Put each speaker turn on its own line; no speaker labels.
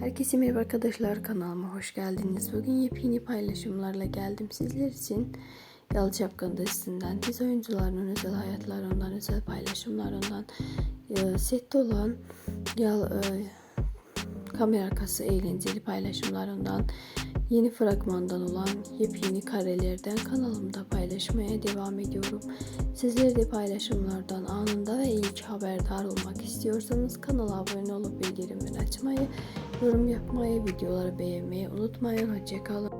Herkese merhaba arkadaşlar kanalıma hoş geldiniz. Bugün yepyeni paylaşımlarla geldim sizler için. Yalı Çapkın dizisinden, dizi oyuncularının özel hayatlarından, özel paylaşımlarından, e, sette olan yal, e, kamera arkası eğlenceli paylaşımlarından, yeni fragmandan olan yepyeni karelerden kanalımda paylaşmaya devam ediyorum. Sizler de paylaşımlardan anında ve ilk haberdar olmak istiyorsanız kanala abone olup bildirimleri açmayı, yorum yapmayı, videoları beğenmeyi unutmayın. Hoşçakalın.